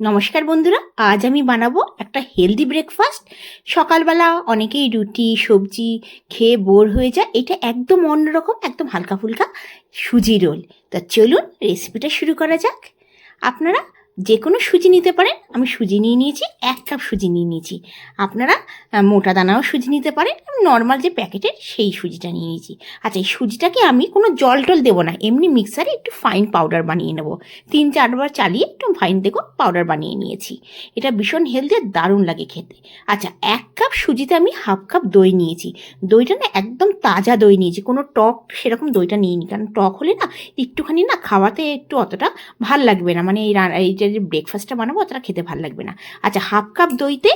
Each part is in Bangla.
নমস্কার বন্ধুরা, আজ আমি বানাবো একটা হেলদি ব্রেকফাস্ট সকালবেলা অনেকেই রুটি, সবজি খেয়ে বোর হয়ে যায়। এটা একদম অন্যরকম, একদম হালকা ফুলকা সুজি রোল। তা চলুন রেসিপিটা শুরু করা যাক। আপনারা যে কোনো সুজি নিতে পারেন। আমি সুজি নিয়ে নিয়েছি, এক কাপ সুজি নিয়ে নিয়েছি। আপনারা মোটা দানাও সুজি নিতে পারেন নর্মাল যে প্যাকেটের সেই সুজিটা নিয়ে নিয়েছি। আচ্ছা এই সুজিটাকে আমি কোনো জল টল দেবো না, এমনি মিক্সারে একটু ফাইন পাউডার বানিয়ে নেব। তিন চারবার চালিয়ে একটু ফাইন দেখো পাউডার বানিয়ে নিয়েছি। এটা ভীষণ হেলদি আর দারুণ লাগে খেতে। আচ্ছা এক কাপ সুজিতে আমি হাফ কাপ দই নিয়েছি। দইটা না একদম তাজা দই নিয়েছি, কোনো টক সেরকম দইটা নিইনি। কারণ টক হলে না, একটুখানি না খাওয়াতে একটু অতটা ভালো লাগবে না। মানে এই এই যে ব্রেকফাস্টটা বানাবো, অতটা খেতে ভালো লাগবে না। আচ্ছা হাফ কাপ দইতে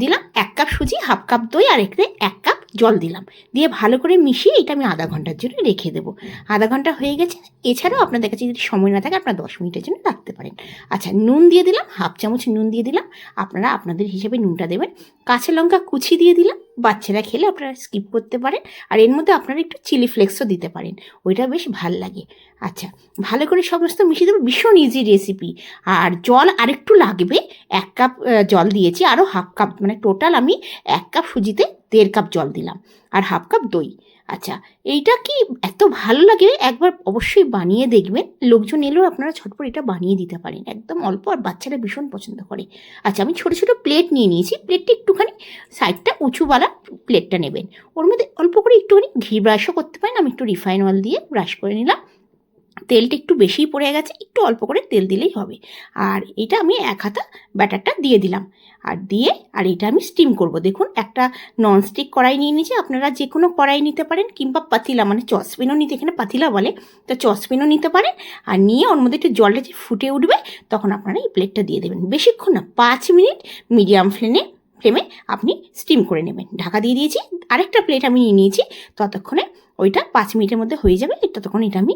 দিলাম এক কাপ সুজি হাফ কাপ দই, আর এখানে এক কাপ জল দিলাম। দিয়ে ভালো করে মিশিয়ে এটা আমি আধা ঘণ্টার জন্য রেখে দেবো। আধা ঘণ্টা হয়ে গেছে। এছাড়াও আপনাদের কাছে যদি সময় না থাকে আপনারা দশ মিনিটের জন্য রাখতে পারেন। আচ্ছা নুন দিয়ে দিলাম, হাফ চামচ নুন দিয়ে দিলাম। আপনারা আপনাদের হিসেবে নুনটা দেবেন। কাঁচা লঙ্কা কুচি দিয়ে দিলাম। বাচ্চারা খেলে আপনারা স্কিপ করতে পারেন। আর এর মধ্যে আপনারা একটু চিলি ফ্লেক্সও দিতে পারেন। ওইটা বেশ ভালো লাগে। আচ্ছা ভালো করে সমস্ত মিশিয়ে দেবো। ভীষণ ইজি রেসিপি আর জল আরেকটু লাগবে। এক কাপ জল দিয়েছি। আরও হাফ কাপ মানে টোটাল আমি এক কাপ সুজিতে দেড় কাপ জল দিলাম আর হাফ কাপ দই। আচ্ছা এইটা কি এত ভালো লাগে? একবার অবশ্যই বানিয়ে দেখবেন। লোকজন এলেও আপনারা ছটপট এটা বানিয়ে দিতে পারেন। একদম অল্প আর বাচ্চারা ভীষণ পছন্দ করে। আচ্ছা আমি ছোটো ছোটো প্লেট নিয়ে নিয়েছি। প্লেটটা একটুখানি সাইডটা উঁচুওয়ালা প্লেটটা নেবেন। ওর মধ্যে অল্প করে একটুখানি ঘি ব্রাশও করতে পারেন। আমি একটু রিফাইন অয়েল দিয়ে ব্রাশ করে নিলাম। তেলটা একটু বেশিই পড়ে গেছে, একটু অল্প করে তেল দিলেই হবে। আর এটা আমি এক হাতা ব্যাটারটা দিয়ে দিলাম। আর দিয়ে, আর এটা আমি স্টিম করব। দেখুন, একটা ননস্টিক কড়াই নিয়ে নিয়েছি। আপনারা যে কোনো কড়াই নিতে পারেন, কিংবা পাতিলা মানে চসপেনও নিতে, এখানে পাতিলা বলে, তো চসপেনও নিতে পারেন। আর নিয়ে ওর মধ্যে একটু জলটা যে ফুটে উঠবে, তখন আপনারা এই প্লেটটা দিয়ে দেবেন। বেশিক্ষণ না, পাঁচ মিনিট মিডিয়াম ফ্লেমে ফ্লেমে আপনি স্টিম করে নেবেন। ঢাকা দিয়ে দিয়েছি, আরেকটা প্লেট আমি নিয়ে নিয়েছি, ততক্ষণে ওইটা পাঁচ মিনিটের মধ্যে হয়ে যাবে। ততক্ষণ এটা আমি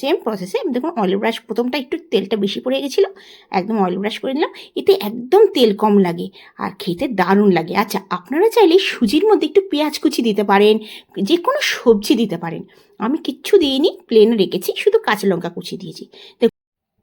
সেম প্রসেসে দেখুন অয়েল ব্রাশ প্রথমটা একটু তেলটা বেশি পড়ে গেছিল, একদম অয়েল ব্রাশ করে নিলাম। এতে একদম তেল কম লাগে আর খেতে দারুণ লাগে। আচ্ছা আপনারা চাইলে সুজির মধ্যে একটু পেঁয়াজ কুচি দিতে পারেন যে কোনো সবজি দিতে পারেন। আমি কিচ্ছু দিইনি প্লেন রেখেছি, শুধু কাঁচা লঙ্কা কুচি দিয়েছি।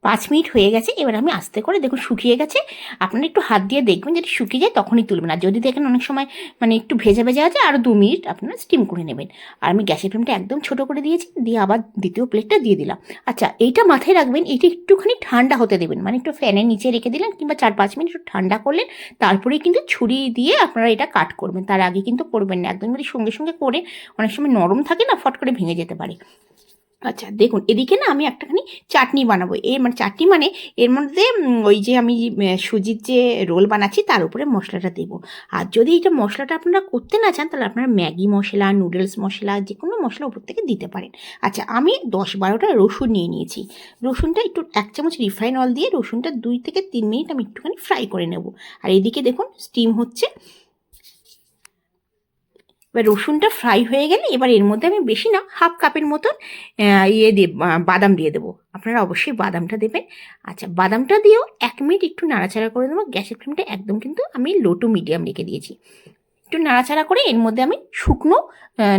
পাঁচ মিনিট হয়ে গেছে, এবার আমি আস্তে করে দেখুন শুকিয়ে গেছে। আপনারা একটু হাত দিয়ে দেখবেন যদি শুকিয়ে যায় তখনই তুলবেন। আর যদি দেখেন অনেক সময় মানে একটু ভেজা ভেজা আছে আরও দু মিনিট আপনারা স্টিম করে নেবেন। আর আমি গ্যাসের ফ্লেমটা একদম ছোটো করে দিয়েছি, দিয়ে আবার দ্বিতীয় প্লেটটা দিয়ে দিলাম। আচ্ছা এইটা মাথায় রাখবেন, এটা একটুখানি ঠান্ডা হতে দেবেন। মানে একটু ফ্যানের নিচে রেখে দিলেন কিংবা চার পাঁচ মিনিট একটু ঠান্ডা করলেন, তারপরেই কিন্তু ছুরি দিয়ে আপনারা এটা কাট করবেন। তার আগে কিন্তু করবেন না। একদম যদি সঙ্গে সঙ্গে করে অনেক সময় নরম থাকে না, ফট করে ভেঙে যেতে পারে। আচ্ছা দেখুন, এদিকে না আমি একটাখানি চাটনি বানাবো। এর মানে চাটনি মানে এর মধ্যে ওই যে আমি সুজির যে রোল বানাচ্ছি তার উপরে মশলাটা দেবো। আর যদি এটা মশলাটা আপনারা করতে না চান, তাহলে আপনারা ম্যাগি মশলা, নুডলস মশলা যে কোনো মশলা উপর থেকে দিতে পারেন। আচ্ছা আমি দশ বারোটা রসুন নিয়ে নিয়েছি। রসুনটা একটু এক চামচ রিফাইন অয়েল দিয়ে রসুনটা দুই থেকে তিন মিনিট আমি একটুখানি ফ্রাই করে নেব। আর এদিকে দেখুন, স্টিম হচ্ছে এবার রসুনটা ফ্রাই হয়ে গেলে এবার এর মধ্যে আমি বেশি না হাফ কাপের মতন ইয়ে দিয়ে বাদাম দিয়ে দেবো। আপনারা অবশ্যই বাদামটা দেবেন। আচ্ছা বাদামটা দিয়েও এক মিনিট একটু নাড়াচাড়া করে দেবো গ্যাসের ফ্লেমটা একদম কিন্তু আমি লো টু মিডিয়াম রেখে দিয়েছি। একটু নাড়াচাড়া করে এর মধ্যে আমি শুকনো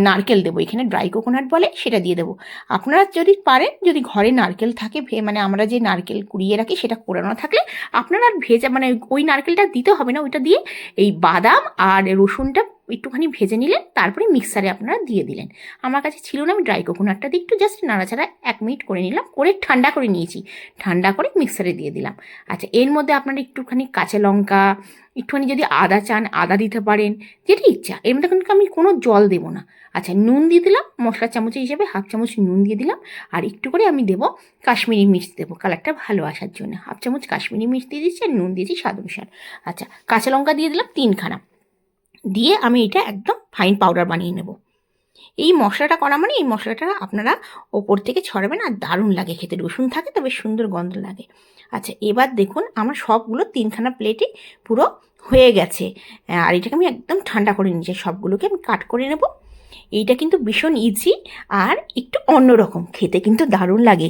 নারকেল দেবো। এখানে ড্রাই কোকোনাট বলে সেটা দিয়ে দেবো। আপনারা যদি পারেন, যদি ঘরে নারকেল থাকে মানে আমরা যে নারকেল কুড়িয়ে রাখি সেটা কোরানো থাকলে আপনারা ভেজা মানে ওই নারকেলটা দিতে হবে না। ওইটা দিয়ে এই বাদাম আর রসুনটা একটুখানি ভেজে নিলেন, তারপরে মিক্সারে আপনারা দিয়ে দিলেন। আমার কাছে ছিল না, আমি ড্রাই কোকোনাটটা দিয়ে একটু জাস্ট নাড়াচাড়া এক মিনিট করে নিলাম, করে ঠান্ডা করে নিয়েছি। ঠান্ডা করে মিক্সারে দিয়ে দিলাম। আচ্ছা এর মধ্যে আপনারা একটুখানি কাঁচা লঙ্কা, একটুখানি যদি আদা চান, আদা দিতে পারেন, যেটি ইচ্ছা। এর মধ্যে কিন্তু আমি কোনো জল দেবো না। আচ্ছা নুন দিয়ে দিলাম মশলা চামচ হিসেবে হাফ চামচ নুন দিয়ে দিলাম, আর একটু করে আমি দেবো কাশ্মীরি মির্চ দেবো। কালারটা ভালো আসার জন্য। হাফ চামচ কাশ্মীরি মির্চ দিয়ে দিচ্ছি, আর নুন দিয়েছি স্বাদ অনুসার। আচ্ছা কাঁচা লঙ্কা দিয়ে দিলাম তিনখানা। দিয়ে আমি এটা একদম ফাইন পাউডার বানিয়ে নেব। এই মশলাটা করা মানে এই মশলাটা আপনারা ওপর থেকে ছড়াবেন আর দারুণ লাগে খেতে। রসুন থাকে তবে সুন্দর গন্ধ লাগে। আচ্ছা এবার দেখুন আমার সবগুলো তিনখানা প্লেটে পুরো হয়ে গেছে। আর এটাকে আমি একদম ঠান্ডা করে নিয়েছি। সবগুলোকে আমি কাট করে নেব। এইটা কিন্তু ভীষণ ইজি আর একটু অন্যরকম। খেতে কিন্তু দারুণ লাগে।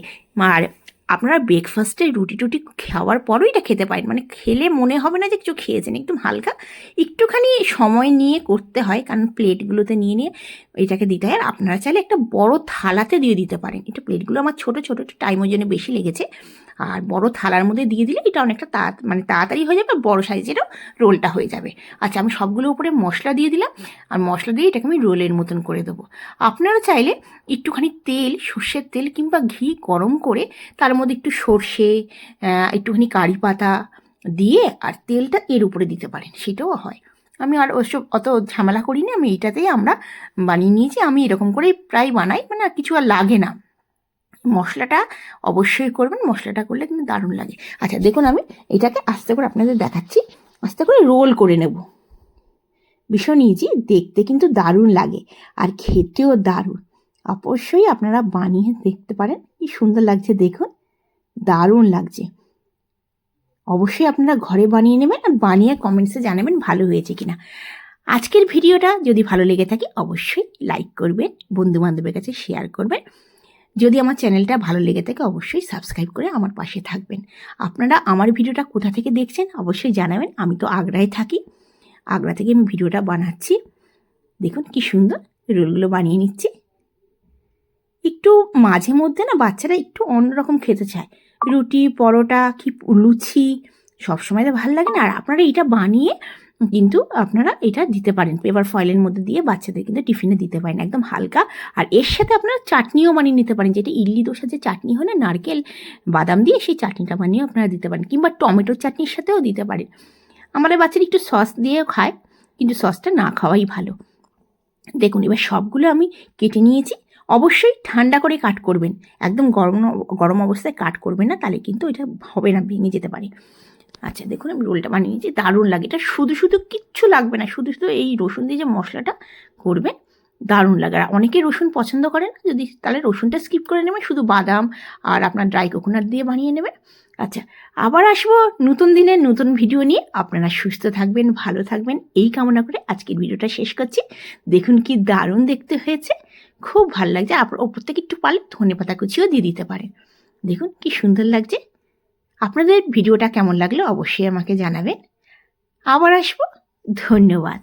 আর আপনারা ব্রেকফাস্টে রুটি টুটি খাওয়ার পরও এটা খেতে পারেন। মানে খেলে মনে হবে না যে কিছু খেয়েছেন, একদম হালকা। একটুখানি সময় নিয়ে করতে হয়, কারণ প্লেটগুলোতে নিয়ে নিয়ে এটাকে দিতে হয়। আর আপনারা চাইলে একটা বড় থালাতে দিয়ে দিতে পারেন। এটা প্লেটগুলো আমার ছোটো ছোটো, একটু টাইমের জন্য বেশি লেগেছে। আর বড় থালার মধ্যে দিয়ে দিলে এটা অনেকটা তা মানে তাড়াতাড়ি হয়ে যাবে, বড় সাইজেরও রোলটা হয়ে যাবে। আচ্ছা আমি সবগুলো উপরে মশলা দিয়ে দিলাম। আর মশলা দিয়ে এটাকে আমি রোলের মতন করে দেবো। আপনারা চাইলে একটুখানি তেল, সর্ষের তেল কিংবা ঘি গরম করে তার মধ্যে একটু সর্ষে একটুখানি কারি পাতা দিয়ে আর তেলটা এর উপরে দিতে পারেন, সেটাও হয়। আমি আর ওসব অত ঝামেলা করিনি, আমি এটাতেই আমরা বানিয়ে নিয়েছি। আমি এরকম করেই প্রায় বানাই মানে আর কিছু আর লাগে না। মশলাটা অবশ্যই করবেন, মশলাটা করলে কিন্তু দারুণ লাগে। আচ্ছা দেখুন আমি এটাকে আস্তে করে আপনাদের দেখাচ্ছি। আস্তে করে রোল করে নেব। ভীষণ ইজি দেখতে কিন্তু দারুণ লাগে আর খেতেও দারুণ। অবশ্যই আপনারা বানিয়ে দেখতে পারেন, কি সুন্দর লাগছে দেখুন, দারুণ লাগছে। অবশ্যই আপনারা ঘরে বানিয়ে নেবেন আর বানিয়ে কমেন্টসে জানাবেন ভালো হয়েছে কিনা। আজকের ভিডিওটা যদি ভালো লেগে থাকে, অবশ্যই লাইক করবেন বন্ধু বান্ধবের কাছে শেয়ার করবেন। যদি আমার চ্যানেলটা ভালো লেগে থাকে, অবশ্যই সাবস্ক্রাইব করে আমার পাশে থাকবেন। আপনারা আমার ভিডিওটা কোথা থেকে দেখছেন, অবশ্যই জানাবেন। আমি তো আগ্রায় থাকি। আগ্রা থেকে আমি ভিডিওটা বানাচ্ছি। দেখুন কি সুন্দর রোলগুলো বানিয়ে নিচ্ছি। একটু মাঝে মধ্যে না বাচ্চারা একটু অন্যরকম খেতে চায়। রুটি, পরোটা, কি লুচি, সবসময় তো ভালো লাগে না। আর আপনারা এটা বানিয়ে কিন্তু আপনারা এটা দিতে পারেন। পেপার ফয়েলের মধ্যে দিয়ে বাচ্চাদের কিন্তু টিফিনে দিতে পারেন একদম হালকা। আর এর সাথে আপনারা চাটনিও বানিয়ে নিতে পারেন, যেটা ইডলি দোসার যে চাটনি হয় না, নারকেল, বাদাম দিয়ে সেই চাটনিটা বানিয়ে আপনারা দিতে পারেন। কিংবা টমেটোর চাটনির সাথেও দিতে পারেন। আমাদের বাচ্চারা একটু সস দিয়েও খায়, কিন্তু সসটা না খাওয়াই ভালো। দেখুন, এবার সবগুলো আমি কেটে নিয়েছি। অবশ্যই ঠান্ডা করে কাট করবেন। একদম গরম গরম অবস্থায় কাট করবেন না, তাহলে কিন্তু এটা হবে না, ভেঙে যেতে পারে। আচ্ছা দেখুন, আমি রোলটা বানিয়ে নিয়েছি দারুণ লাগে। এটা শুধু শুধু কিচ্ছু লাগবে না, শুধু শুধু এই রসুন দিয়ে যে মশলাটা করবেন, দারুণ লাগে। আর অনেকে রসুন পছন্দ করে না, যদি তাহলে রসুনটা স্কিপ করে নেবেন, শুধু বাদাম আর আপনার ড্রাই কোকোনাট দিয়ে বানিয়ে নেবেন। আচ্ছা আবার আসব নতুন দিনের নতুন ভিডিও নিয়ে। আপনারা সুস্থ থাকবেন, ভালো থাকবেন, এই কামনা করে আজকের ভিডিওটা শেষ করছি। দেখুন কি দারুণ দেখতে হয়েছে। খুব ভালো লাগছে আপনার ওপর থেকে একটু পারলে ধনে পাতা কুচিও দিয়ে দিতে পারেন। দেখুন কি সুন্দর লাগছে। আপনাদের ভিডিওটা কেমন লাগল অবশ্যই আমাকে জানাবেন। আবার আসব। ধন্যবাদ।